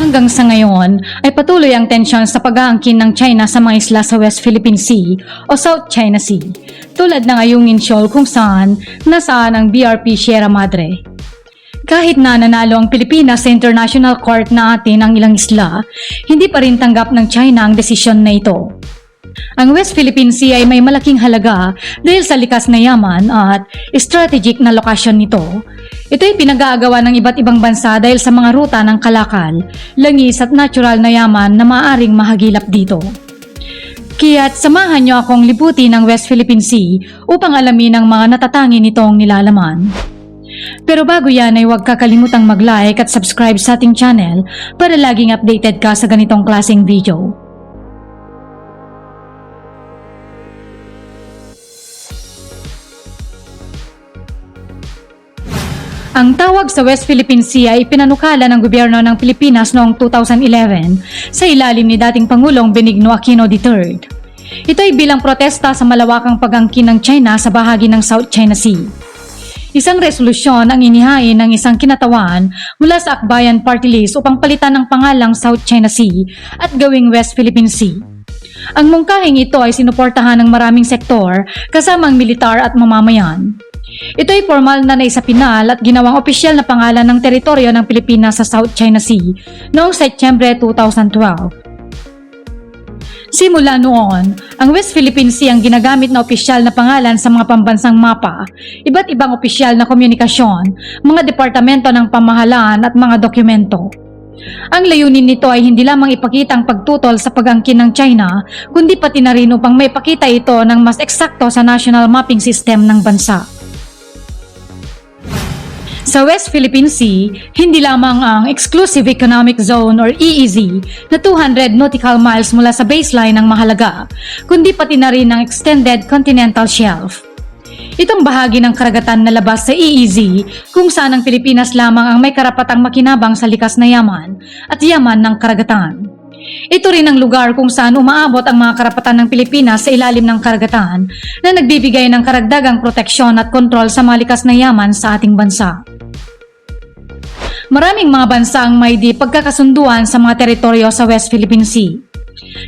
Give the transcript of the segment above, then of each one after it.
Hanggang sa ngayon ay patuloy ang tensyon sa pag-aangkin ng China sa mga isla sa West Philippine Sea o South China Sea, tulad ng Ayungin Shoal kung saan nasaan ang BRP Sierra Madre. Kahit na nanalo ang Pilipinas sa International Court na atin ang ilang isla, hindi pa rin tanggap ng China ang desisyon na ito. Ang West Philippine Sea ay may malaking halaga dahil sa likas na yaman at strategic na lokasyon nito. Ito ay pinag-aagawa ng iba't ibang bansa dahil sa mga ruta ng kalakal, langis at natural na yaman na maaaring mahagilap dito. Kaya't samahan niyo akong libutin ng West Philippine Sea upang alamin ang mga natatangi nitong nilalaman. Pero bago yan ay huwag kakalimutang mag-like at subscribe sa ating channel para laging updated ka sa ganitong klaseng video. Ang tawag sa West Philippine Sea ay pinanukala ng gobyerno ng Pilipinas noong 2011 sa ilalim ni dating Pangulong Benigno Aquino III. Ito ay bilang protesta sa malawakang pag-angkin ng China sa bahagi ng South China Sea. Isang resolusyon ang inihain ng isang kinatawan mula sa Akbayan Party List upang palitan ng pangalang South China Sea at gawing West Philippine Sea. Ang mungkahing ito ay sinuportahan ng maraming sektor kasama ang militar at mamamayan. Ito ay formal na naisapinal at ginawang opisyal na pangalan ng teritoryo ng Pilipinas sa South China Sea noong Setyembre 2012. Simula noon, ang West Philippine Sea ang ginagamit na opisyal na pangalan sa mga pambansang mapa, iba't ibang opisyal na komunikasyon, mga departamento ng pamahalaan at mga dokumento. Ang layunin nito ay hindi lamang ipakita ang pagtutol sa pag-angkin ng China, kundi pati na rin upang maipakita ito ng mas eksakto sa national mapping system ng bansa. Sa West Philippine Sea, hindi lamang ang Exclusive Economic Zone or EEZ na 200 nautical miles mula sa baseline ang mahalaga, kundi pati na rin ang Extended Continental Shelf. Itong bahagi ng karagatan na labas sa EEZ kung saan ang Pilipinas lamang ang may karapatang makinabang sa likas na yaman at yaman ng karagatan. Ito rin ang lugar kung saan umaabot ang mga karapatan ng Pilipinas sa ilalim ng karagatan na nagbibigay ng karagdagang proteksyon at kontrol sa mga likas na yaman sa ating bansa. Maraming mga bansa ang may di pagkakasunduan sa mga teritoryo sa West Philippine Sea.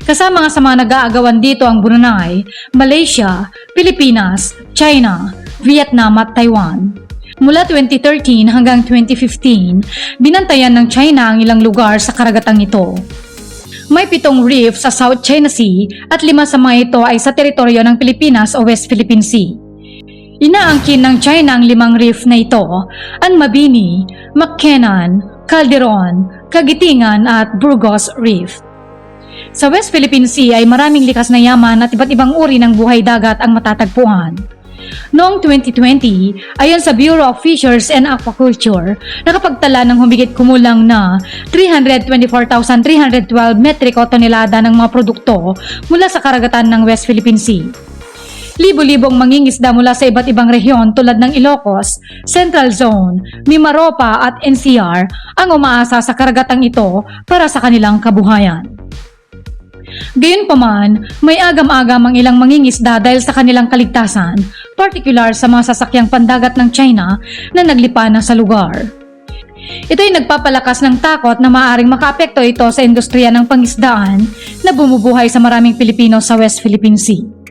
Kasama nga sa mga nag-aagawan dito ang Brunei, Malaysia, Pilipinas, China, Vietnam at Taiwan. Mula 2013 hanggang 2015, binantayan ng China ang ilang lugar sa karagatang ito. May pitong reef sa South China Sea at lima sa mga ito ay sa teritoryo ng Pilipinas o West Philippine Sea. Inaangkin ng China ang limang reef na ito, ang Mabini, McKinnon, Calderon, Kagitingan at Burgos Reef. Sa West Philippine Sea ay maraming likas na yaman at iba't ibang uri ng buhay dagat ang matatagpuan. Noong 2020, ayon sa Bureau of Fisheries and Aquaculture, nakapagtala ng humigit kumulang na 324,312 metriko tonelada ng mga produkto mula sa karagatan ng West Philippine Sea. Libo-libong mangingisda mula sa iba't ibang rehiyon tulad ng Ilocos, Central Zone, Mimaropa at NCR ang umaasa sa karagatang ito para sa kanilang kabuhayan. Gayunpaman, may agam-agam ang ilang mangingisda dahil sa kanilang kaligtasan, particular sa mga sasakyang pandagat ng China na naglipa na sa lugar. Ito ay nagpapalakas ng takot na maaaring makaapekto ito sa industriya ng pangisdaan na bumubuhay sa maraming Pilipino sa West Philippine Sea.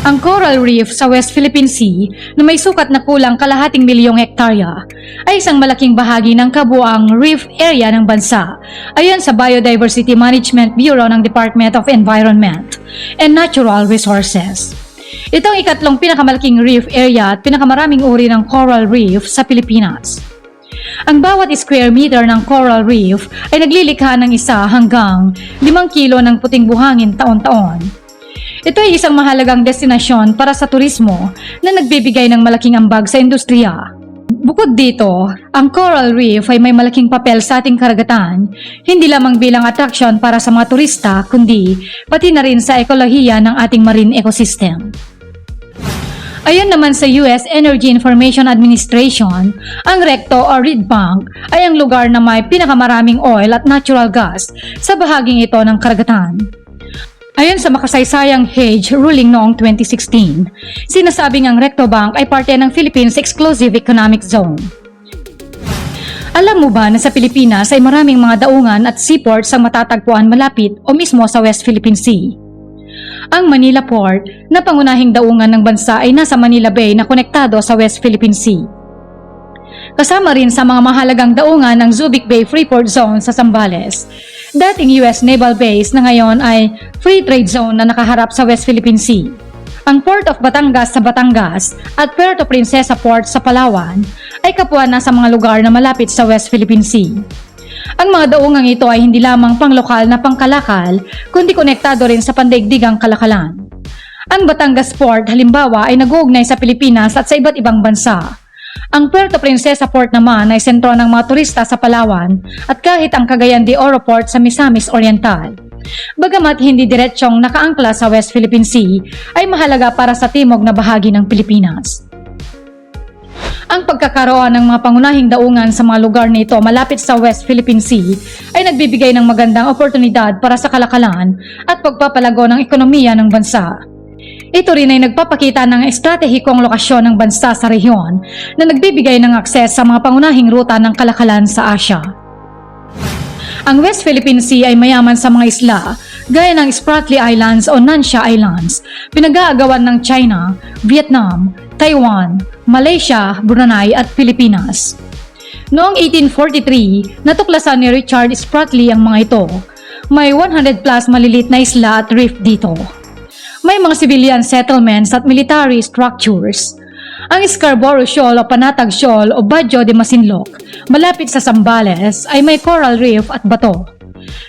Ang coral reef sa West Philippine Sea na may sukat na kulang kalahating milyong hektarya ay isang malaking bahagi ng kabuang reef area ng bansa ayon sa Biodiversity Management Bureau ng Department of Environment and Natural Resources. Ito ang ikatlong pinakamalaking reef area at pinakamaraming uri ng coral reef sa Pilipinas. Ang bawat square meter ng coral reef ay naglilikha ng isa hanggang 5 kilo ng puting buhangin taon-taon. Ito ay isang mahalagang destinasyon para sa turismo na nagbibigay ng malaking ambag sa industriya. Bukod dito, ang coral reef ay may malaking papel sa ating karagatan, hindi lamang bilang attraction para sa mga turista, kundi pati na rin sa ekolohiya ng ating marine ecosystem. Ayon naman sa US Energy Information Administration, ang Recto o Reed Bank ay ang lugar na may pinakamaraming oil at natural gas sa bahaging ito ng karagatan. Ayon sa makasaysayang Hage ruling noong 2016, sinasabing ang Recto Bank ay parte ng Philippines Exclusive Economic Zone. Alam mo ba na sa Pilipinas ay maraming mga daungan at seaports ang matatagpuan malapit o mismo sa West Philippine Sea? Ang Manila Port na pangunahing daungan ng bansa ay nasa Manila Bay na konektado sa West Philippine Sea. Kasama rin sa mga mahalagang daungan ng Subic Bay Freeport Zone sa Zambales. Dating US Naval Base na ngayon ay Free Trade Zone na nakaharap sa West Philippine Sea. Ang Port of Batangas sa Batangas at Puerto Princesa Port sa Palawan ay kapwa na sa mga lugar na malapit sa West Philippine Sea. Ang mga daungang ito ay hindi lamang panglokal na pangkalakal, kundi konektado rin sa pandaigdigang kalakalan. Ang Batangas Port halimbawa ay nag-uugnay sa Pilipinas at sa iba't ibang bansa. Ang Puerto Princesa Port naman ay sentro ng mga turista sa Palawan at kahit ang Cagayan de Oro Port sa Misamis Oriental. Bagamat hindi diretsyong nakaangkla sa West Philippine Sea, ay mahalaga para sa timog na bahagi ng Pilipinas. Ang pagkakaroon ng mga pangunahing daungan sa mga lugar nito malapit sa West Philippine Sea ay nagbibigay ng magandang oportunidad para sa kalakalan at pagpapalago ng ekonomiya ng bansa. Ito rin ay nagpapakita ng estratehikong lokasyon ng bansa sa rehiyon na nagbibigay ng akses sa mga pangunahing ruta ng kalakalan sa Asya. Ang West Philippine Sea ay mayaman sa mga isla, gaya ng Spratly Islands o Nansha Islands, pinag-aagawan ng China, Vietnam, Taiwan, Malaysia, Brunei at Pilipinas. Noong 1843, natuklasan ni Richard Spratly ang mga ito. May 100 plus malilit na isla at reef dito. May mga civilian settlements at military structures. Ang Scarborough Shoal o Panatag Shoal o Badjo de Masinloc, malapit sa Zambales, ay may coral reef at bato.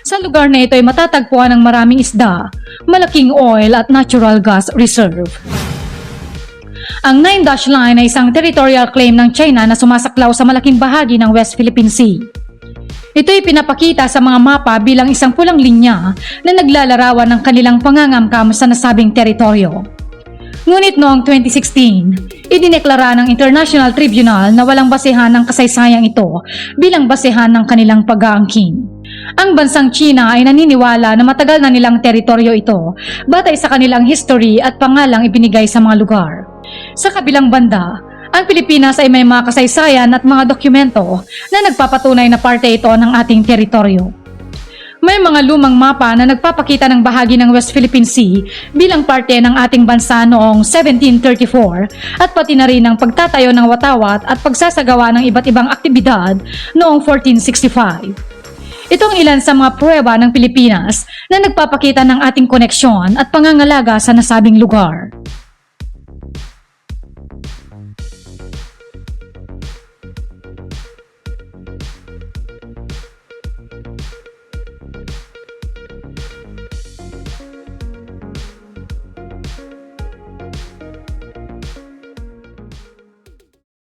Sa lugar na ito ay matatagpuan ng maraming isda, malaking oil at natural gas reserve. Ang Nine Dash Line ay isang territorial claim ng China na sumasaklaw sa malaking bahagi ng West Philippine Sea. Ito'y pinapakita sa mga mapa bilang isang pulang linya na naglalarawan ng kanilang pangangamkam sa nasabing teritoryo. Ngunit noong 2016, idineklara ng International Tribunal na walang basehan ng kasaysayang ito bilang basehan ng kanilang pag-aangkin. Ang bansang China ay naniniwala na matagal na nilang teritoryo ito batay sa kanilang history at pangalang ibinigay sa mga lugar. Sa kabilang banda, ang Pilipinas ay may mga kasaysayan at mga dokumento na nagpapatunay na parte ito ng ating teritoryo. May mga lumang mapa na nagpapakita ng bahagi ng West Philippine Sea bilang parte ng ating bansa noong 1734 at pati na rin ang pagtatayo ng watawat at pagsasagawa ng iba't ibang aktibidad noong 1465. Ito ang ilan sa mga pruweba ng Pilipinas na nagpapakita ng ating koneksyon at pangangalaga sa nasabing lugar.